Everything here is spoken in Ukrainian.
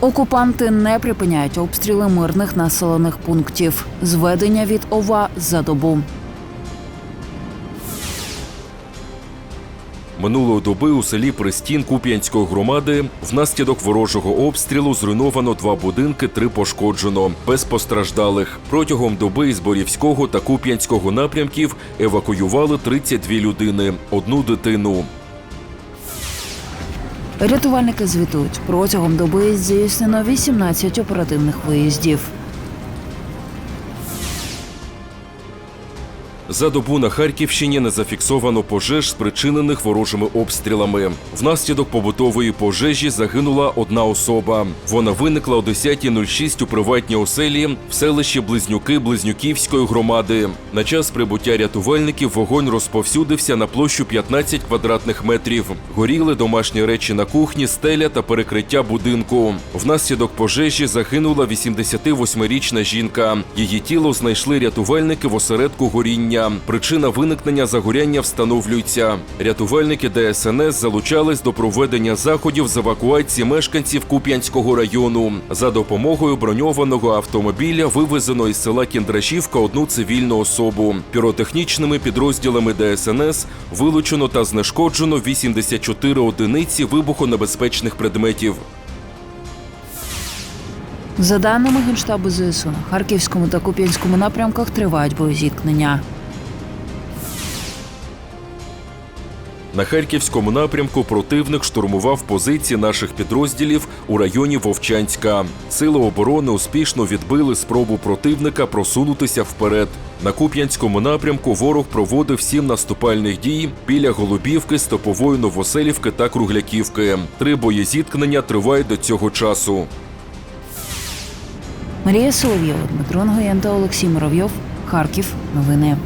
Окупанти не припиняють обстріли мирних населених пунктів. Зведення від ОВА за добу. Минулої доби у селі Пристін Куп'янської громади внаслідок ворожого обстрілу зруйновано два будинки, три пошкоджено, без постраждалих. Протягом доби із Борівського та Куп'янського напрямків евакуювали 32 людини, одну дитину. Рятувальники звітують, протягом доби здійснено 18 оперативних виїздів. За добу на Харківщині не зафіксовано пожеж, спричинених ворожими обстрілами. Внаслідок побутової пожежі загинула одна особа. Вона виникла о 10.06 у приватній оселі в селищі Близнюки Близнюківської громади. На час прибуття рятувальників вогонь розповсюдився на площу 15 квадратних метрів. Горіли домашні речі на кухні, стеля та перекриття будинку. Внаслідок пожежі загинула 88-річна жінка. Її тіло знайшли рятувальники в осередку горіння. Причина виникнення загоряння встановлюється. Рятувальники ДСНС залучались до проведення заходів з евакуації мешканців Куп'янського району. За допомогою броньованого автомобіля вивезено із села Кіндрашівка одну цивільну особу. Піротехнічними підрозділами ДСНС вилучено та знешкоджено 84 одиниці вибухонебезпечних предметів. За даними Генштабу ЗСУ, на Харківському та Куп'янському напрямках тривають боєзіткнення. На харківському напрямку противник штурмував позиції наших підрозділів у районі Вовчанська. Сили оборони успішно відбили спробу противника просунутися вперед. На Куп'янському напрямку ворог проводив сім наступальних дій біля Голубівки, Стопової Новоселівки та Кругляківки. Три боєзіткнення тривають до цього часу. Марія Соловйова, Дмитро Нгоєн та Олексій Муравйов. Харків. Новини.